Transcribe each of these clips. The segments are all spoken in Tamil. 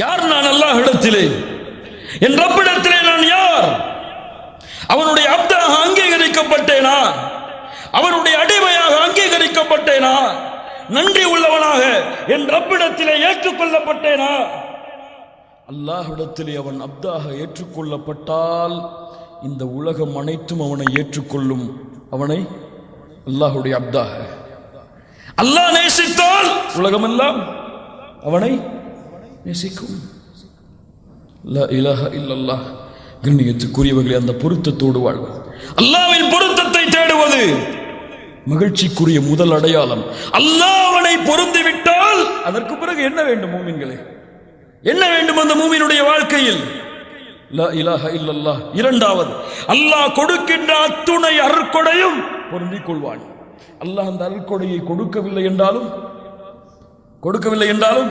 யார் நான் அல்லாஹ் இடத்திலே என் ரப்பிடத்திலே நான் யார்? அவனுடைய அப்தாக அங்கீகரிக்கப்பட்டேனா? அவனுடைய அடிமையாக அங்கீகரிக்கப்பட்டேனா? நன்றி உள்ளவனாக என் ரப்பிடத்திலே ஏற்றுக்கொள்ளப்பட்டேனா? அல்லாஹ்விடத்திலே அவன் அப்தாக ஏற்றுக்கொள்ளப்பட்டால் இந்த உலகம் அனைத்தும் அவனை ஏற்றுக்கொள்ளும். அவனை அல்லாஹுடைய அப்தாக. அல்லாஹ் நேசித்தால் உலகமெல்லாம் அவனை நேசிக்கும். லா இலாஹ கண்ணியத்துக்குரியவர்களே அந்த பொருத்தத்தோடு வாழ்வது அல்லாவின் பொருத்தத்தை தேடுவது மகிழ்ச்சிக்குரிய முதல் அடையாளம். அல்லாஹ் அவனை பொருந்தி விட்டால் அதற்கு பிறகு என்ன வேண்டும் மூமின்களே? என்ன வேண்டும் அந்த மூமினுடைய வாழ்க்கையில்? இரண்டாவது அல்லாஹ் கொடுக்கின்ற அத்துணை அருட்கொடையும் பொருந்திக் கொள்வான். அல்லாஹ் அந்த அருட்கொடையை கொடுக்கவில்லை என்றாலும் கொடுக்கவில்லை என்றாலும்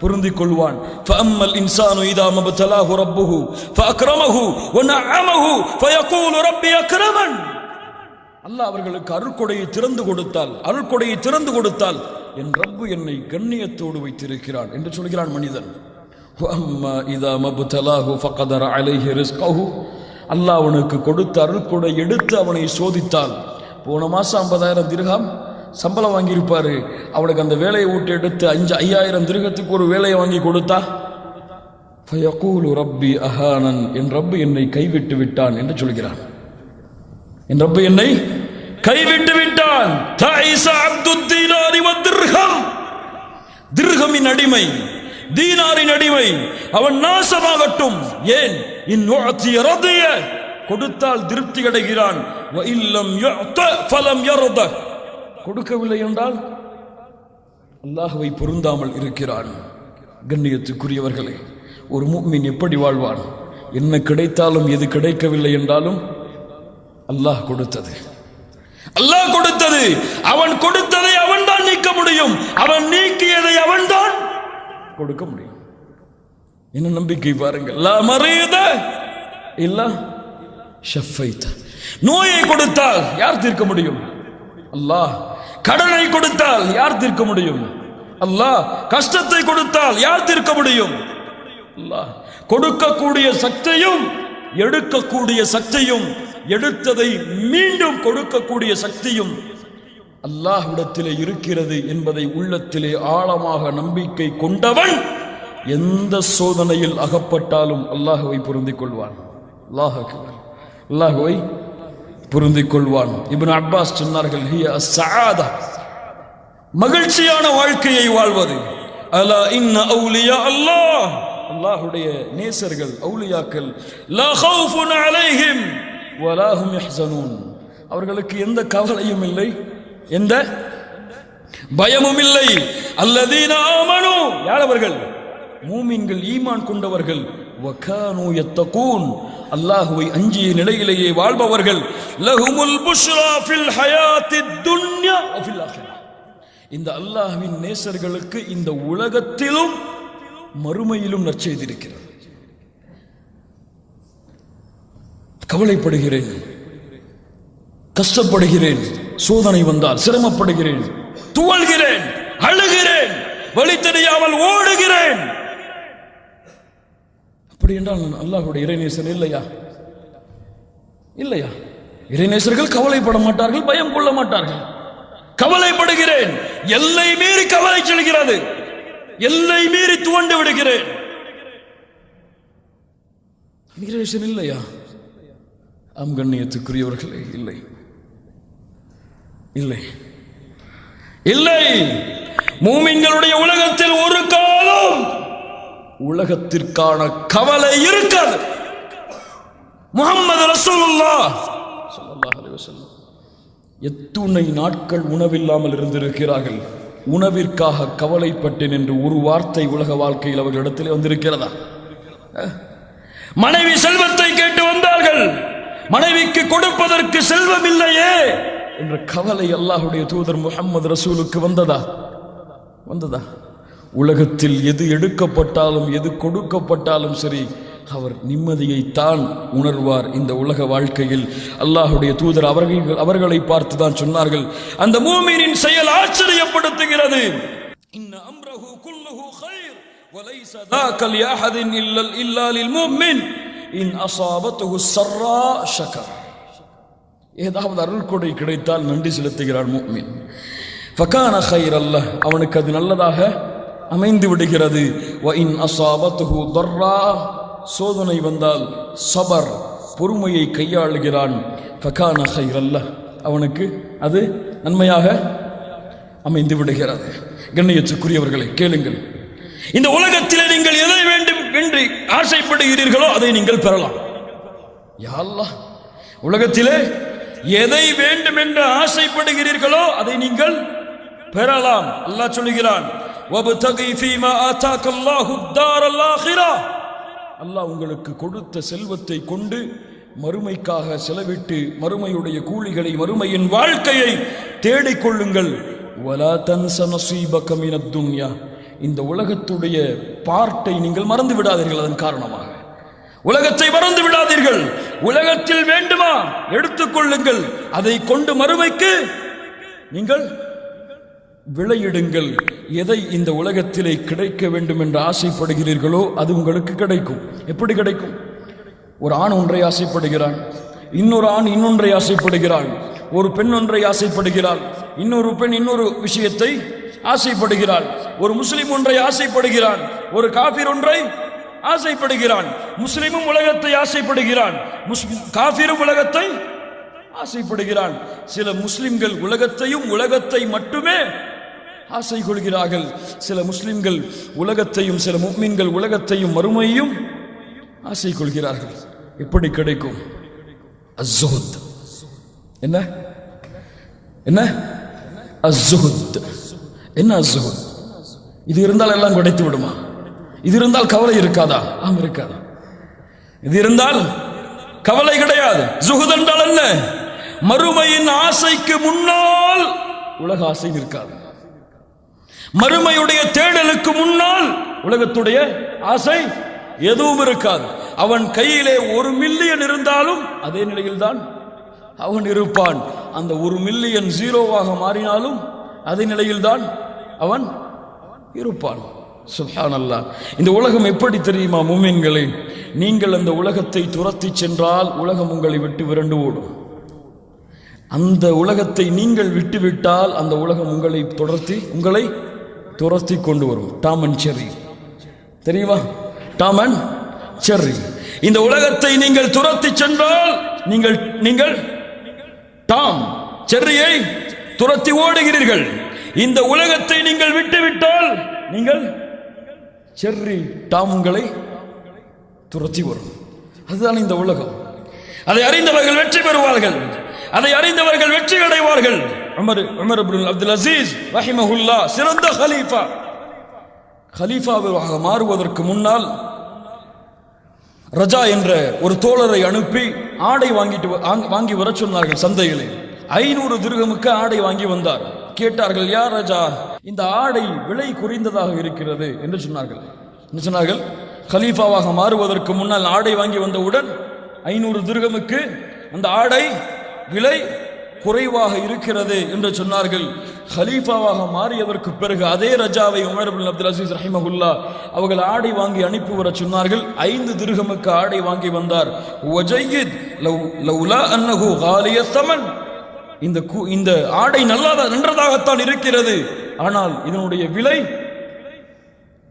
பொருந்திக் கொள்வான் فأما الإنسان إذا ما ابتلاه ربه فأكرمه ونعمه فيقول ربي أكرمن அல்லாஹ் அவர்களுக்கு அருட்கொடையை திறந்து கொடுத்தால் அருட்கொடையை திறந்து கொடுத்தால் என் ரப்பு என்னை கண்ணியத்தோடு வைத்திருக்கிறான் என்று சொல்கிறான் மனிதன் وأما إذا ما ابتلاه فقدر عليه رزقه அல்லாஹ் அவனுக்கு கொடுத்த அருட்கொடை எடுத்து அவனை சோதித்தால் போன மாசம் ஐம்பதாயிரம் திர்ஹாம் சம்பளம் வாங்கியிருப்பாரு. அவனுக்கு அந்த வேலையை விட்டு எடுத்து அஞ்சு ஐயாயிரம் திருகத்துக்கு ஒரு வேலையை வாங்கி கொடுத்தா? ஃபயகூலு ரப்பி அஹானன் என் ரப்பு என்னை கைவிட்டு விட்டான் என்று சொல்கிறான். என் ரப்பு என்னை கைவிட்டு விட்டான். தாயிச அப்துத் தீனாரி வத்திர்ஹம் அடிமை தீனாரின் அடிமை அவன் நாசமாகட்டும். ஏன்? இந்நுஅத்திய ரதிய. கொடுத்தால் திருப்தி அடைகிறான். கொடுக்கவில்லை என்றால் அல்லாஹுவை பொருந்தாமல் இருக்கிறான். கண்ணியத்துக்குரியவர்களே ஒரு முக்மின் எப்படி வாழ்வான்? என்ன கிடைத்தாலும் எது கிடைக்கவில்லை என்றாலும் அல்லாஹ் கொடுத்தது. அல்லாஹ் கொடுத்தது. அவன் கொடுத்ததை அவன் தான் நீக்க முடியும். அவன் நீக்கியதை அவன் தான் கொடுக்க முடியும். என்ன நம்பிக்கை பாருங்கள். லா இல்ல நோயை கொடுத்தால் யார் தீர்க்க முடியும்? அல்லாஹ் கடனை கொடுத்தால் யார் தீர்க்க முடியும்? அல்லாஹ் கஷ்டத்தை கொடுத்தால் யார் தீர்க்க முடியும்? அல்லாஹ் கொடுக்கக்கூடிய சக்தியும் எடுக்கக்கூடிய சக்தியும் எடுத்ததை மீண்டும் கொடுக்கக்கூடிய சக்தியும் அல்லாஹ்விடத்திலே இருக்கிறது என்பதை உள்ளத்திலே ஆழமாக நம்பிக்கை கொண்டவன் எந்த சோதனையில் அகப்பட்டாலும் அல்லாஹுவை பொருந்திக் கொள்வான். அல்லாஹ் அல்லாஹுவை பொருந்திக் கொள்வான் இபின் அப்பாஸ் சொன்னார்கள் ஹிய அஸ்ஸஆதா மகிழ்ச்சியான வாழ்க்கையை வாழ்வது. அலா இன்ன அவுலியா அல்லாஹ். அல்லாஹுடைய நேசர்கள் அவுலியாக்கள் லா ஹவுஃபுன் அலைஹிம் வலா ஹும் யஹ்ஸனூன் அவர்களுக்கு எந்த கவலையும் இல்லை எந்த பயமும் இல்லை. அல்லதீன ஆமனு. யார் அவர்கள்? மூமின்கள் ஈமான் கொண்டவர்கள். அல்லாஹுவை அஞ்சிய நிலையிலேயே வாழ்பவர்கள் லஹுமுல் புஷ்ரா ஹயாத்தி துன்யா ஃபில் இந்த அல்லாஹுவின் நேசர்களுக்கு இந்த உலகத்திலும் மறுமையிலும் நற்செய்தி இருக்கிறது கவலைப்படுகிறேன் கஷ்டப்படுகிறேன் சோதனை வந்தால் சிரமப்படுகிறேன் துவள்கிறேன் அழுகிறேன் வழி ஓடுகிறேன் அப்படி என்றால் நான் அல்லாஹுடைய இறைநேசன் இல்லையா? இல்லையா? இறைநேசர்கள் கவலைப்பட மாட்டார்கள் பயம் கொள்ள மாட்டார்கள். கவலைப்படுகிறேன். எல்லை மீறி கவலை செல்கிறது. எல்லை மீறி துவண்டு விடுகிறேன். இறைநேசன் இல்லையா? ஆம் கண்ணியத்துக்குரியவர்களே இல்லை. இல்லை. இல்லை. மூமிங்களுடைய உலகத்தில் ஒரு காலம் உலகத்திற்கான கவலை இருக்காது முகமது ரசூலுல்லா எத்துணை நாட்கள் உணவில்லாமல் இருந்திருக்கிறார்கள். உணவிற்காக கவலைப்பட்டேன் என்று ஒரு வார்த்தை உலக வாழ்க்கையில் அவர்களிடத்தில் வந்திருக்கிறதா? மனைவி செல்வத்தை கேட்டு வந்தார்கள். மனைவிக்கு கொடுப்பதற்கு செல்வம் இல்லையே என்ற கவலை அல்லாஹுடைய தூதர் முகமது ரசூலுக்கு வந்ததா? வந்ததா? உலகத்தில் எது எடுக்கப்பட்டாலும் எது கொடுக்கப்பட்டாலும் சரி அவர் நிம்மதியை தான் உணர்வார் இந்த உலக வாழ்க்கையில். அல்லாஹுடைய தூதர் அவர்கள் அவர்களை பார்த்து தான் சொன்னார்கள் அந்த மூமினின் செயல் ஆச்சரியப்படுத்துகிறது. ஏதாவது அருள் கொடை கிடைத்தால் நன்றி செலுத்துகிறார் மூமின். ஃபகான ஹைர் அல்ல அவனுக்கு அது நல்லதாக அமைந்து விடுகிறது. இன் அசாபத்துஹு சோதனை வந்தால் சபர் பொறுமையை கையாளுகிறான். ஃபகான ஹைரல்ல அவனுக்கு அது நன்மையாக அமைந்து விடுகிறது. கண்ணியத்துக்குரியவர்களை கேளுங்கள். இந்த உலகத்தில் நீங்கள் எதை வேண்டும் என்று ஆசைப்படுகிறீர்களோ அதை நீங்கள் பெறலாம். யாழ்லா உலகத்திலே எதை வேண்டும் என்று ஆசைப்படுகிறீர்களோ அதை நீங்கள் பெறலாம். அல்லாஹ் சொல்லுகிறான் وَابْتَغِي فِيمَا آتَاكَ اللَّهُ الدَّارَ الْآخِرَةَ அல்லாஹ் உங்களுக்கு கொடுத்த செல்வத்தை கொண்டு மறுமைக்காக செலவிட்டு மறுமையுடைய கூலிகளை மறுமையின் வாழ்க்கையை தேடிக் கொள்ளுங்கள் وَلَا تَنْسَ نَصِيبَكَ مِنَ الدُّنْيَا இந்த உலகத்துடைய பார்ட்டை நீங்கள் மறந்து விடாதீர்கள் அதன் காரணமாக உலகத்தை மறந்து விடாதீர்கள் உலகத்தில் வேண்டுமா எடுத்துக்கொள்ளுங்கள் அதை கொண்டு மறுமைக்கு நீங்கள் விளையிடுங்கள். எதை இந்த உலகத்திலே கிடைக்க வேண்டும் என்று ஆசைப்படுகிறீர்களோ அது உங்களுக்கு கிடைக்கும். எப்படி கிடைக்கும்? ஒரு ஆண் ஒன்றை ஆசைப்படுகிறான். இன்னொரு ஆண் இன்னொன்றை ஆசைப்படுகிறாள். ஒரு பெண் ஒன்றை ஆசைப்படுகிறாள். இன்னொரு பெண் இன்னொரு விஷயத்தை ஆசைப்படுகிறாள். ஒரு முஸ்லிம் ஒன்றை ஆசைப்படுகிறான். ஒரு காபிர் ஒன்றை ஆசைப்படுகிறான். முஸ்லிமும் உலகத்தை ஆசைப்படுகிறான். காபிரும் உலகத்தை ஆசைப்படுகிறான். சில முஸ்லிம்கள் உலகத்தையும் உலகத்தை மட்டுமே ஆசை கொள்கிறார்கள். சில முஸ்லிம்கள் உலகத்தையும் சில முக்மீன்கள் உலகத்தையும் மறுமையும் ஆசை கொள்கிறார்கள். எப்படி கிடைக்கும்? அசுகுத் என்ன? என்ன? அசுகுத் என்ன அசுகுத் இது இருந்தால் எல்லாம் கிடைத்து விடுமா? இது இருந்தால் கவலை இருக்காதா? ஆம் இருக்காதா. இது இருந்தால் கவலை கிடையாது. ஜுகுத் என்றால் என்ன? மறுமையின் ஆசைக்கு முன்னால் உலக ஆசை இருக்காது மறுமையுடைய தேடலுக்கு முன்னால் உலகத்துடைய ஆசை எதுவும் இருக்காது. அவன் கையிலே ஒரு மில்லியன் இருந்தாலும் அதே நிலையில்தான் அவன் இருப்பான். அந்த ஒரு மில்லியன் ஜீரோவாக மாறினாலும் அதே நிலையில்தான் அவன் இருப்பான். சுஹானல்லா இந்த உலகம் எப்படி தெரியுமா மூமின்களே? நீங்கள் அந்த உலகத்தை துரத்தி சென்றால் உலகம் உங்களை விட்டு விரண்டு ஓடும். அந்த உலகத்தை நீங்கள் விட்டுவிட்டால் அந்த உலகம் உங்களை தொடர்த்தி உங்களை துரத்தி கொண்டு வரும் டாம் அண்ட் செர்ரி தெரியுமா? டாம் அண்ட் செர்ரி இந்த உலகத்தை நீங்கள் துரத்தி சென்றால் நீங்கள் நீங்கள் டாம் செர்ரியை துரத்தி ஓடுகிறீர்கள். இந்த உலகத்தை நீங்கள் விட்டுவிட்டால் நீங்கள் செர்ரி டாம் உங்களை துரத்தி வரும். அதுதான் இந்த உலகம். அதை அறிந்தவர்கள் வெற்றி பெறுவார்கள். அதை அறிந்தவர்கள் வெற்றி அடைவார்கள். Umar Umar Abdul Abdul Aziz ரஹிமஹுல்லா சிறந்த ஹலீஃபா ஹலீஃபாவாக மாறுவதற்கு முன்னால் ரஜா என்ற ஒரு தோழரை அனுப்பி ஆடை வாங்கிட்டு வாங்க- வாங்கி வர சொன்னார்கள் சந்தையிலே. ஐநூறு திருகமுக்கு ஆடை வாங்கி வந்தார். கேட்டார்கள் யார் ரஜா இந்த ஆடை விலை குறைந்ததாக இருக்கிறது என்று சொன்னார்கள். என்ன சொன்னார்கள்? கலீஃபாவாக மாறுவதற்கு முன்னால் ஆடை வாங்கி வந்தவுடன் ஐநூறு திருகமுக்கு அந்த ஆடை விலை குறைவாக இருக்கிறது என்று சொன்னார்கள். ஹலீஃபாவாக மாறியவருக்கு பிறகு அதே ரஜாவை உமர் பின் அப்துல் அசீஸ் ரஹிமஹுல்லா அவர்கள் ஆடை வாங்கி அனுப்பி வர சொன்னார்கள். ஐந்து திருகமுக்கு ஆடை வாங்கி வந்தார். லவ் லவ்லா இந்த கு- இந்த ஆடை நல்லதா நன்றதாகத்தான் இருக்கிறது. ஆனால் இதனுடைய விலை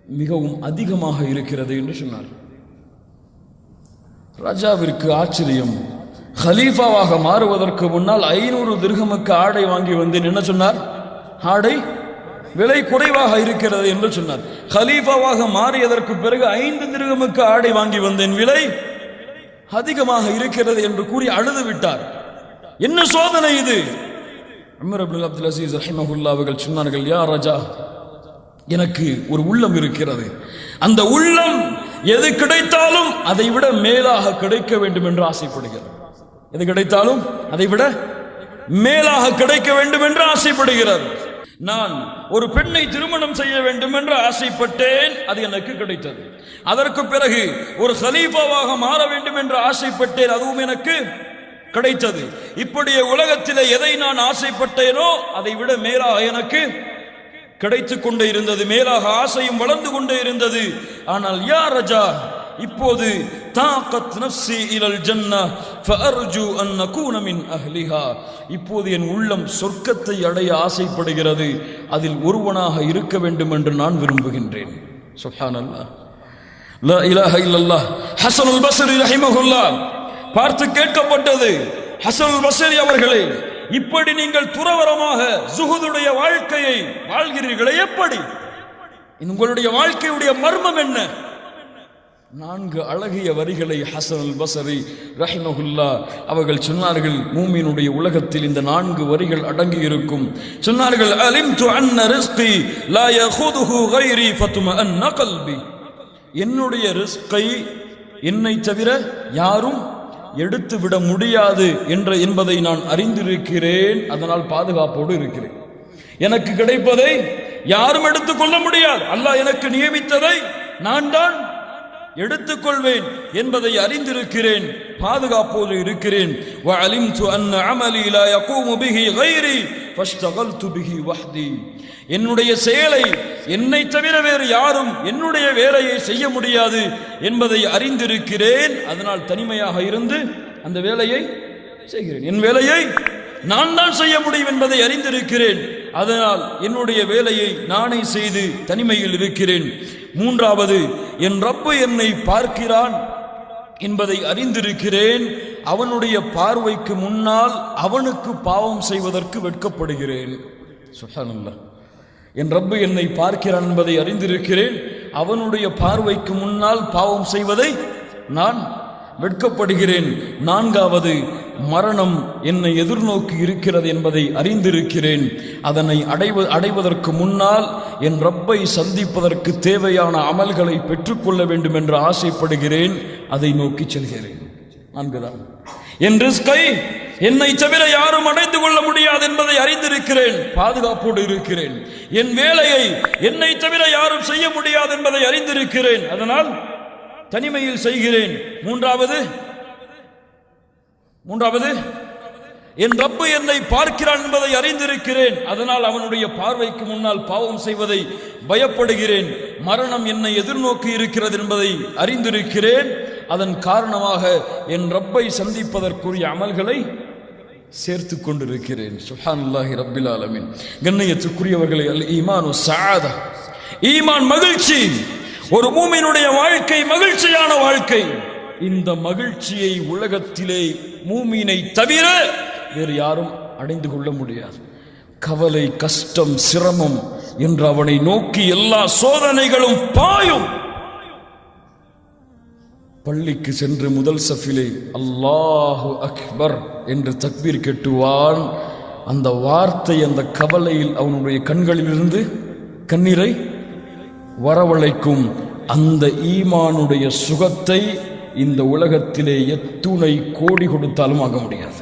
மிகவும் அதிகமாக இருக்கிறது என்று சொன்னார் ராஜாவிற்கு ஆச்சரியம். ஹலீஃபாவாக மாறுவதற்கு முன்னால் ஐநூறு திருகமுக்கு ஆடை வாங்கி வந்தேன். என்ன சொன்னார்? ஆடை விலை குறைவாக இருக்கிறது என்று சொன்னார். ஹலீஃபாவாக மாறியதற்கு பிறகு ஐந்து திருகமுக்கு ஆடை வாங்கி வந்தேன். விலை அதிகமாக இருக்கிறது என்று கூறி அழுது விட்டார். என்ன சோதனை இது? அமர் அப்துல் அப்துல் அசீஸ் ரஹிமஹுல்லா அவர்கள் சொன்னார்கள் யா ராஜா எனக்கு ஒரு உள்ளம் இருக்கிறது. அந்த உள்ளம் எது கிடைத்தாலும் அதை விட மேலாக கிடைக்க வேண்டும் என்று ஆசைப்படுகிறது எது கிடைத்தாலும் அதை விட மேலாக கிடைக்க வேண்டும் என்று ஆசைப்படுகிறார் நான் ஒரு பெண்ணை திருமணம் செய்ய வேண்டும் என்று ஆசைப்பட்டேன் அது எனக்கு கிடைத்தது. அதற்கு பிறகு ஒரு சலீபாவாக மாற வேண்டும் என்று ஆசைப்பட்டேன் அதுவும் எனக்கு கிடைத்தது. இப்படிய உலகத்தில் எதை நான் ஆசைப்பட்டேனோ அதை விட மேலாக எனக்கு கிடைத்து கொண்டே இருந்தது மேலாக ஆசையும் வளர்ந்து கொண்டே இருந்தது. ஆனால் யா ரஜா இப்போது தாக்கத் நஃப்சி இலல் ஜன்னா ஃபஅர்ஜு அன் நகூன மின் அஹ்லிஹா. இப்போது என் உள்ளம் சொர்க்கத்தை அடைய ஆசைப்படுகிறது. அதில் ஒருவனாக இருக்க வேண்டும் என்று நான் விரும்புகின்றேன். சுப்ஹானல்லாஹ் லா இலாஹ இல்லல்லாஹ். ஹஸனுல் பஸ்ரி ரஹிமஹுல்லாஹ் பார்த்து கேட்கப்பட்டது. ஹசனுல் பஸ்ரி அவர்களே இப்படி நீங்கள் துறவரமாக ஜுஹுதுடைய வாழ்க்கையை வாழ்கிறீர்களே எப்படி? உங்களுடைய வாழ்க்கையுடைய மர்மம் என்ன? நான்கு அழகிய வரிகளை ஹசன் அல் பசரி ரஹிமஹுல்லா அவர்கள் சொன்னார்கள் மூமியினுடைய உலகத்தில் இந்த நான்கு வரிகள் அடங்கி இருக்கும் சொன்னார்கள் அலிம்து அன்ன ரிஸ்கி லா யஹுதுஹு கைரி ஃபத்தும அன்ன கல்பி. என்னுடைய ரிஸ்கை என்னை தவிர யாரும் எடுத்து விட முடியாது என்ற என்பதை நான் அறிந்திருக்கிறேன். அதனால் பாதுகாப்போடு இருக்கிறேன். எனக்கு கிடைப்பதை யாரும் எடுத்துக்கொள்ள முடியாது. அல்லாஹ் எனக்கு நியமித்ததை நான் தான் எடுத்துக்கொள்வேன் என்பதை அறிந்திருக்கிறேன் பாதுகாப்போடு இருக்கிறேன். என்னுடைய செயலை என்னை தவிர வேறு யாரும் என்னுடைய வேலையை செய்ய முடியாது என்பதை அறிந்திருக்கிறேன். அதனால் தனிமையாக இருந்து அந்த வேலையை செய்கிறேன். என் வேலையை நான் தான் செய்ய முடியும் என்பதை அறிந்திருக்கிறேன். அதனால் என்னுடைய வேலையை நானே செய்து தனிமையில் இருக்கிறேன். மூன்றாவது என் ரப்பு என்னை பார்க்கிறான் என்பதை அறிந்திருக்கிறேன். அவனுடைய பார்வைக்கு முன்னால் அவனுக்கு பாவம் செய்வதற்கு வெட்கப்படுகிறேன். சுஹானல்லாஹ். என் ரப்பு என்னை பார்க்கிறான் என்பதை அறிந்திருக்கிறேன். அவனுடைய பார்வைக்கு முன்னால் பாவம் செய்வதை நான் வெட்கப்படுகிறேன். நான்காவது மரணம் என்னை எதிர்நோக்கி இருக்கிறது என்பதை அறிந்திருக்கிறேன். அதனை அடைவ அடைவதற்கு முன்னால் என் ரப்பை சந்திப்பதற்கு தேவையான அமல்களை பெற்றுக்கொள்ள வேண்டும் என்று ஆசைப்படுகிறேன். அதை நோக்கி செல்கிறேன். நான்குதான். என் ரிஸ்கை என்னை தவிர யாரும் அடைந்து கொள்ள முடியாது என்பதை அறிந்திருக்கிறேன். பாதுகாப்போடு இருக்கிறேன். என் வேலையை என்னை தவிர யாரும் செய்ய முடியாது என்பதை அறிந்திருக்கிறேன். அதனால் தனிமையில் செய்கிறேன். மூன்றாவது மூன்றாவது என் ரப்பு என்னை பார்க்கிறான் என்பதை அறிந்திருக்கிறேன். அதனால் அவனுடைய பார்வைக்கு முன்னால் பாவம் செய்வதை பயப்படுகிறேன். மரணம் என்னை எதிர்நோக்கி இருக்கிறது என்பதை அறிந்திருக்கிறேன். அதன் காரணமாக என் ரப்பை சந்திப்பதற்குரிய அமல்களை சேர்த்து கொண்டிருக்கிறேன். சுஹானுல்லாஹி ரப்பில் ஆலமின். கண்ணியத்துக்குரியவர்களை அல் ஈமானு சாதா ஈமான் மகிழ்ச்சி. ஒரு மூமியினுடைய வாழ்க்கை மகிழ்ச்சியான வாழ்க்கை. இந்த மகிழ்ச்சியை உலகத்திலே மூமீனை தவிர வேறு யாரும் அடைந்து கொள்ள முடியாது. கவலை கஷ்டம் சிரமம் என்று அவனை நோக்கி எல்லா சோதனைகளும் பாயும். பள்ளிக்கு சென்று முதல் சஃபிலே அல்லாஹு அக்பர் என்று தக்பீர் கெட்டுவான். அந்த வார்த்தை அந்த கவலையில் அவனுடைய கண்களிலிருந்து கண்ணீரை வரவழைக்கும் அந்த ஈமானுடைய சுகத்தை இந்த உலகத்திலே எத்துணை கோடி கொடுத்தாலும் ஆக முடியாது.